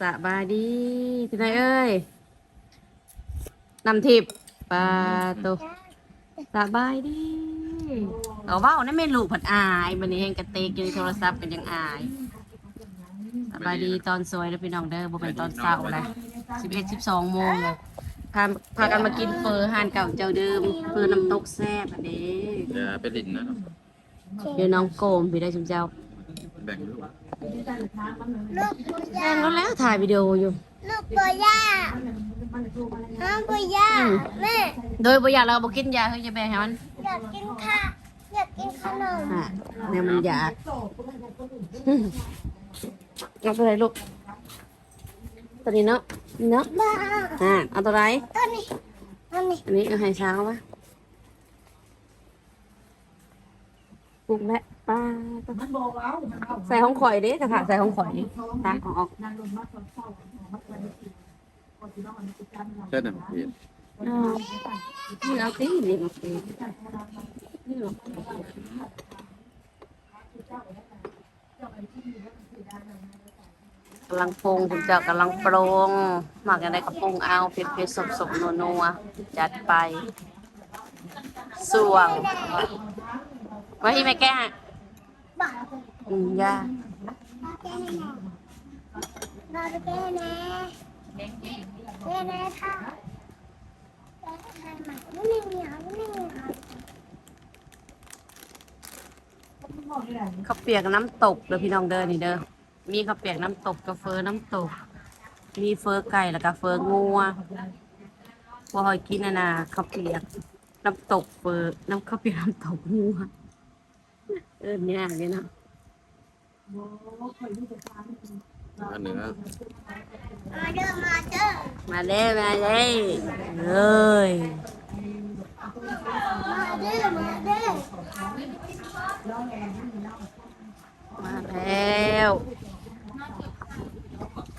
สบายดีที่ไหนเอ้ยนำทิพย์ปลาโตสบายดีเอาเว้านั่นไม่ลูกผัดอายบันนี้เฮงกระเตกอยู่ในโทรศัพท์เป็นยังอายสบายดีตอนสวยนะพี่น้องเด้อบ่เป็นตอนเช้าเลยสิบเอ็ดสิบสองโมงเลยพาพากันมากินเฟอร์หานเก่าเจ้าเดิมเฟอร์น้ำตกแซ่บอันนี้อย่าไปดินนะเดี๋ยวน้องโกมพี่ได้ชุมเจ้าแบ่งลูก ลูกปุแล้ย่าวแล้วถ่ายวิดีโออยู่ ลูกปุย่าน้องปุย่าแม่โดยบ่อยาเราบ่กินยาเฮ้จะแบ่งให้มันอยากกินข้าวอยากกินขนมอะเนี่ยมันอยากเอาตัวไหนลูก ตัวนี้เนาะนี่เนาะอ่าเอาตัวไหนตัวนี้ตัวนี้อันนี้เอาให้เช้าปะ ปลุกและป้าใส่ของข่อยดิถ้าขาดใส่ของข่อยดิตาของออกเช่นนั้นเพียนอ้าวนี่เอาตีนี่เอาตีนี่เอากำลังปรุงคุณเจ้ากำลังปรุงหมักอะไรก็ปรุงเอาเผ็ดๆสมๆนัวๆจัดไปส่วง ไว้ที่แม่แก้ฮะบ้าอืมย่าแก้แน่นอนแก้แน่แก้แน่ค่ะแก้แน่มาไม่มีเหนียวไม่มีเหนียวข้าวเปียกน้ำตกเด้อพี่น้องเด้อนี่เด้อมีข้าวเปียกน้ำตกกาเฟอน้ำตก มีเฟอไก่แล้วก็เฟองัวพอหอยกินน่ะนะข้าวเปียกน้ำตกเฟอน้ำข้าวเปียกน้ำตกงัว เออเนี่ยนี่เนาะอันเหนือมาเด้อมาเด้อมาเด้มาเด้เลยมาเด้อมาเด้อมาแล้ว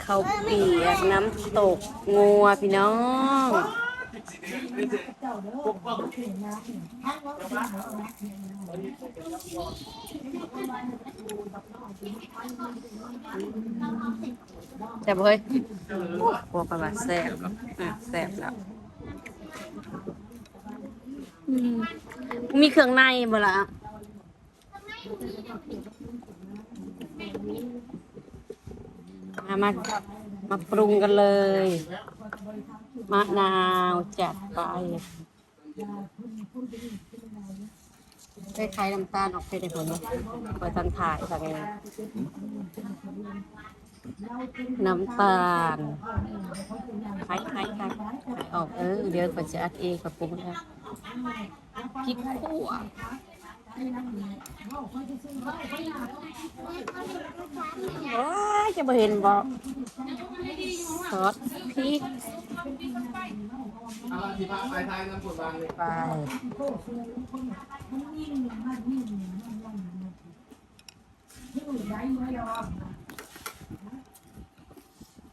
ข้าวเปียกน้ำตกงัวพี่น้อง แซ่บบ่เฮ้ยพวกกระบาแซ่บอะแซ่บแล้วอืมมีเครื่องในบ่ล่ะมามามาปรุงกันเลยมะนาวจัดไป คล้ายๆน้ำตาลออกไปในผลไปทันถ่ายทางนี้น้ำตาลคล้ายๆคล้ายคล้ายออกเออเดี๋ยวก่อนจะอัดเองกับปรุงแล้วพริกขั่ว ว้ายจะมาเห็นบอกซอสพริกไป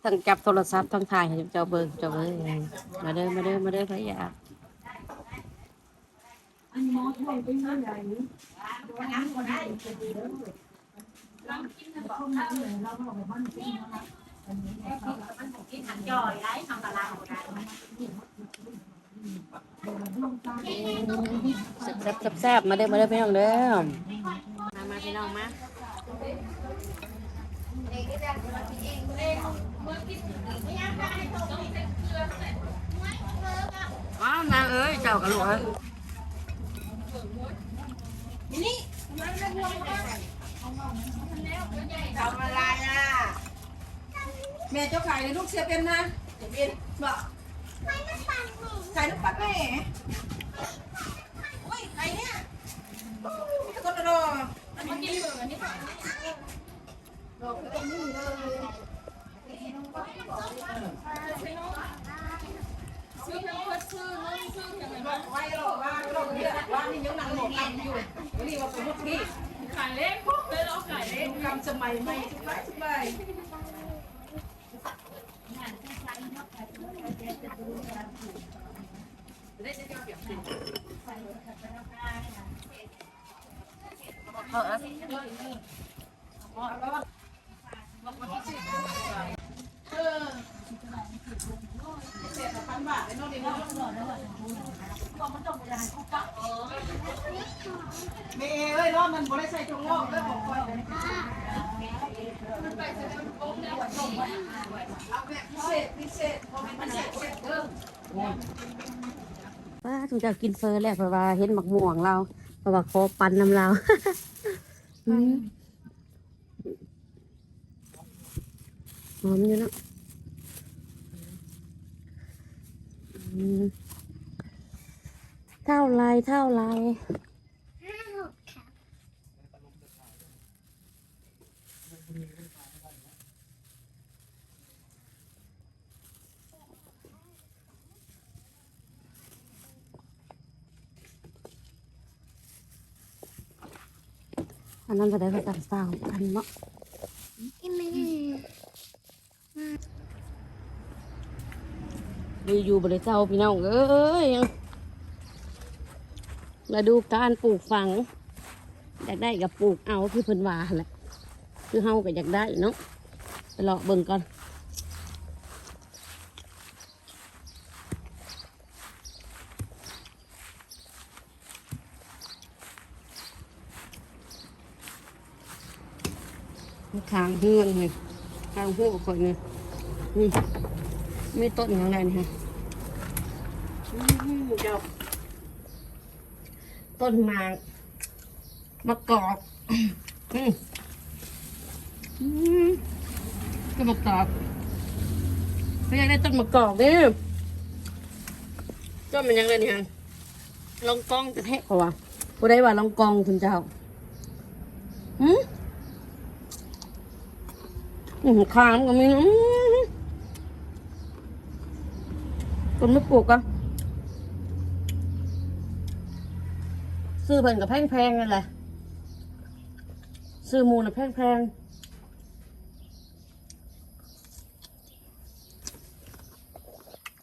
ทั้งจับโทรศัพท์ทั้งถ่ายให้เจ้าเบิร์เจ้าเบิร์มาเด้อมาเด้อมาเด้อพระยา แซ่บแซ่บแซ่บมาเด้อมาเด้อพี่น้องเด้อมามาพี่น้องมาว้าวนางเอ้ยเจ้ากระโหลก เอ้ยทำอะไรอะแม่เจ้าขายในลูกเสียเป็นนะเดี๋ยวเป็นบอกไม่ไม่ปังหนูขายลูกปัดแม่โอ้ยใครเนี่ยโอ้ยก็รออันนี้กินเห มือนนี่ค่ะไว้รอว่าเราเนี่ยว่านี่ยังนั่งหมดกันอยู่นี่ว่าเป็นลูกพี่ขายเล็กพวกเลยเราขายเล็กกำสมัยใหม่สบายสบายเออเออ เมย์เอ้ยน้องมันบ่ได้ใส่ถุงงอกแล้วบอกคอยเลยเอาแบบพิเศษพิเศษพราะมันพิเศษเสร็จเด้อป้าถึงจะกินเฟอร์แล้วเพราะว่าเห็นหมักม่วงเราเพราะว่าคอปันน้ำเราหอมอยู่เนาะอืม เท่าไรเท่าไรห้าหกค่ะอันนั้นจะได้ภาษาสาวพันเนาะ ที่แม่ ดูอยู่บริเจ้าพี่น้องเอ้ยมาดูการปลูกฝังอยากได้กับปลูกเอาคือเพิ่นว่าแหละคือเฮาก็อยากได้เนาะไปเลาะเบิ่งก่อนขางเฮือนเลยขางเฮือนกับคนเลยนี่ มีต้นอย่างไรนี่ฮะอื้อหือดอกต้นหมากมะกอกอืมอืมก็มะกอกไม่อยากได้ต้นมะกอกนี่ต้นมันยังไงนี่ฮะลองกองจะแทะเขาวะผู้ใดว่าลองกองคุณเจ้าหืมอืมคางก็มีอืม คนไม่ปลูกอะซื้อเพิ่นกับแพงๆนั่นแหละซื้อมูน่ะแพงๆ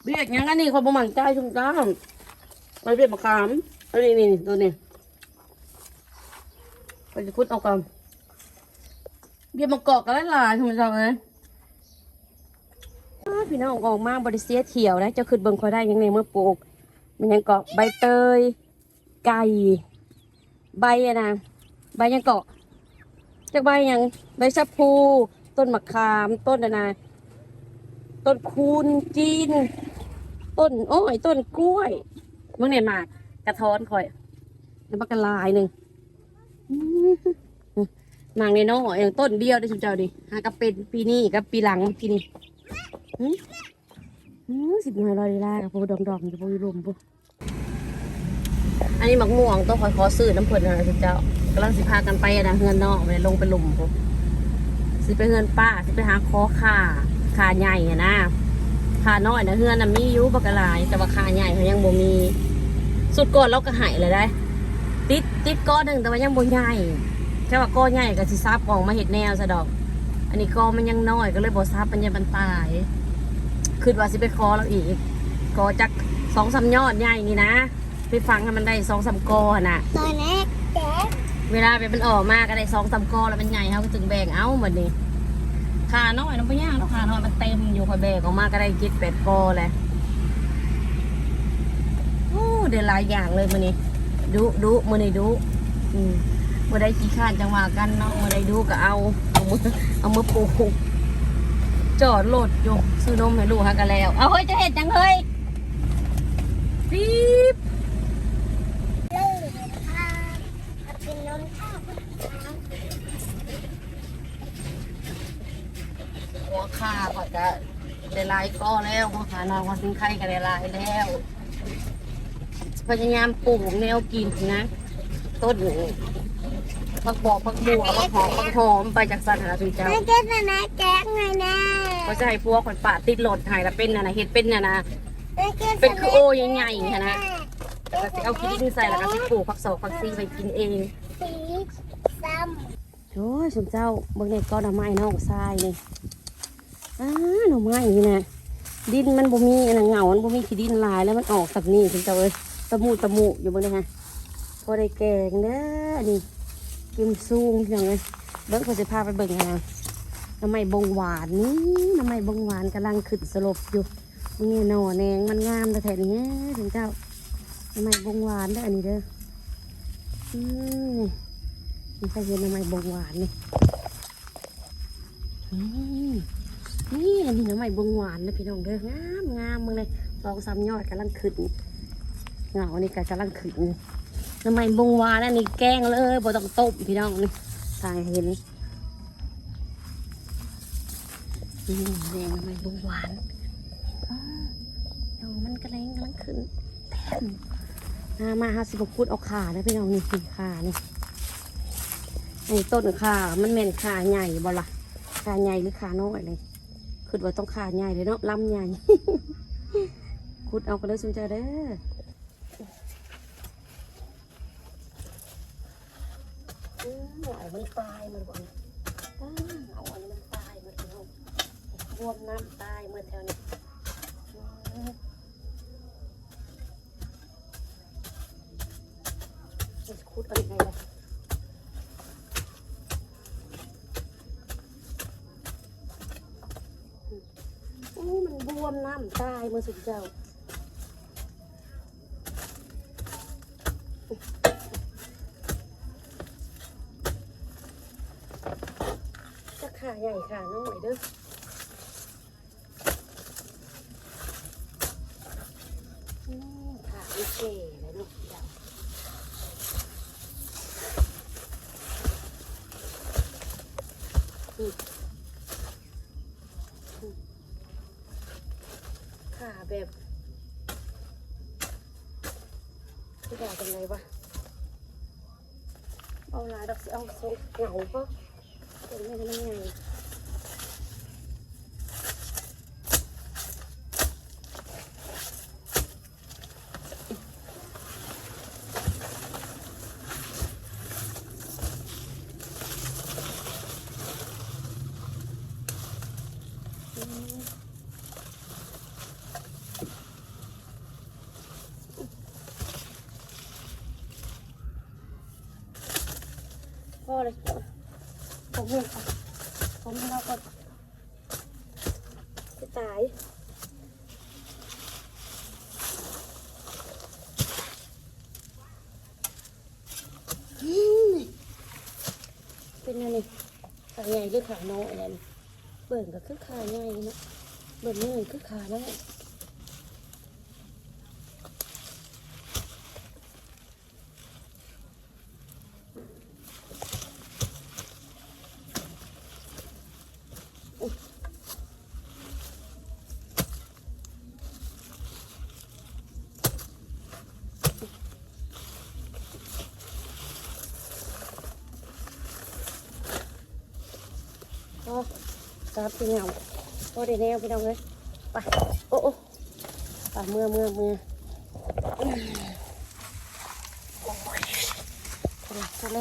เบียดยังอันนี้คนบ่มั่นใจชุมจ้าไปเบียดมะขามอันนี้นี่ตัวนี้ไปจะคุดเอาก่อนเบียร์มะกอกกันหลายๆคุณผู้ชมเลยอ้า พี่น้องออกมาบริเซียเที่ยวนะจะขึ้นเบิ่งคอยได้ยังไงเมื่อปลูก มันยังเกาะใบเตย ไก่ ใบอะนะใบยังเกาะจากใบยังใบชะพู ต้นมะขาม ต้นอะนะต้นคูนจีน ต้นอ้อยต้นกล้วยเมึงเนี่ยหมากกระท้อนคอยแล้วมันกระลายหนึ่งนางในน้องอย่างต้นเดียวได้ชุมเจ้าดิหากระเป็นปีนี้กับปีหลังปีนี้ สิบหน่อยลอยลากับพวกดองดองกับพวกรุมพวกอันนี้หมักม่วงต้องคอยขอซื้อน้ำผลนะชุมเจ้ากำลังสิพากันไปนะเฮือนนอกไปลงไปหลุมพวกสิไปเฮือนป้าสิไปหาคอขาขาใหญ่นะขาน้อยนะเฮือนน่ะมียู่ปกหลายแต่ว่าขาใหญ่เขายังบ่มี สุดก่อนเราก็หายเลยได้ ติดติดก้อนหนึ่งแต่ว่ายังบ่ใหญ่แค่ว่าก้อนใหญ่ก็สิซับของมาเห็ดแนวซะดอก อันนี้ก้อมันยังน้อยก็เลยบ่ซับมันยังมันตายคือว่าสิไปคอเราอีกกอจักสองสามยอดใหญ่นี่นะ ไปฟังให้มันได้สองสามกอน่ะตอนแรกแจ๊คเวลาไปมันออกมาก็ได้สองสามกอแล้วมันใหญ่เขาก็จึงแบ่งเอาหมดนี่ขาน้อยน้ำปย่างเนาะขาน้อยมันเต็มอยู่คอยแบ่งออกมาก็ได้เจ็ดแปดกอเลยโอ้เดี๋ยวหลายอย่างเลยมันนี่ดุดุมันนี่ดุอืมมื่อได้ขี้ข้านจังหวะกันเนาะมื่อได้ดูก็เอาเอา มือเอามือปลูกจอดรถอยู่ซื้อนมให้ลูกฮะกันแล้ว เอาเฮ้ยจะเห็นจังเฮ้ยปี๊บเลยพาเป็นนมข้าวหัวข้าก็จะได้ลายก็แล้วหัวขาน้องหัวสิงไข่ก็ได้ลายแล้วพยายามปลูกแนวกินนะ ต้น ผักบอกผักบัวผักหอมผักหอมไปจากสันหาสุเจ้าไม่ใช่ตนแรกแจ๊คไงแน่ก็จะให้พวกคนป่าติดรถใหายแล้วเป็นน่ะนะเห็ดเป็นน่ะนะเป็นคือโอ้ใหญ่ๆค่ะนะแล้วก็เอาขี้ดินใส่แล้วก็สิปลูกผักสอกผักซีไปกินเองสีซ้โอ้ยสมเจ้าเบิ่งในก้อนหน่อไม้น้องทรายนี่อ้าหน่อไม้นี่นะดินมันบ่มีอันนั้นเหงามันบ่มีขี้ดินลายแล้วมันออกจากนี่สมเจ้าเอ้ยตะมูตะมูอยู่บิ่งนี่ฮะพอได้แกงเด้อนี่ กิมซูงพี่น้องเอ้ยเบิ่งเขาจะพาไปเบิ่งฮะหน่อไม้บงหวานนี่น่อไม้บงหวานกำลังขึ้นสลบอยู่นี่หน่อแนงมันงามแต่แถวนี้ถึงเจ้าทำไมบงหวานได้อันนี้เด้ออืมนี่ใครเห็นทำไมบงหวานนี่อืมนี่อันนี้ทำไมบงหวานนะพี่น้องเด้องามงามมึงเลยสองสามยอดกำลังขึ้นเหงานี่ก็กำลังขึ้น ทำไมบงหวานอันนี้แกงเลยบ่ต้องต้มพี่น้องนี่ทางเห็นนี่แดงทำไมบงหวานอ๋อเดี๋ยวมันกระเลงกำลังขึ้นแต้มมามาห้าสิบพูดเอาขาได้พี่น้องนี่สี่ขานี่ไอ้ต้นขามันแม่นขาใหญ่บ่ล่ะขาใหญ่หรือขาน้อยเลยคือว่าต้องขาใหญ่เลยเนาะลำใหญ่คุดเอากันเลยสนใจเด้อ มเอามันตายมันบ่อนอ้าวเอาอันนี้มันตายมันพี่น้องรวมน้ำตายเมื่อแถวนี้จะคุดอะไรไงล่ะโอ้มันบวมน้ำตายเมื่อสุดเจ้า จะขา ใหญ่ขาน้อยเด้ออืมขาไม่เก๋เลยลูกเจ้าขาแบบที่ด่าเป็นไงวะเอาลายดอกสิเอาโซ่เหงาปะเป็นไม่ได้ไง พ่อเลยผมเห็นค่ะผมเราก็จะตายเป็นอะไรขาใหญ่หรือขาน้อยอะไรนี่เบิ่งก็คือขาใหญ่นะเบิ่งเนี่คือขาน้อยพอ ตามพี่เหงาพอได้แนวพี่น้องเลยไปโอ้โอ้ไปเมื่อเมื่อเมื่อโอ้ยหลับซะเล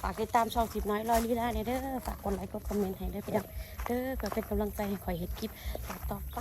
ฝากติดตามช่องสิบน้อยลอยลีลาเนี่ยเด้อฝากกดไลค์กดคอมเมนต์ให้เด้อพี่น้องเด้อก็เป็นกำลังใจให้คอยเห็ดคลิปฝากต่อไป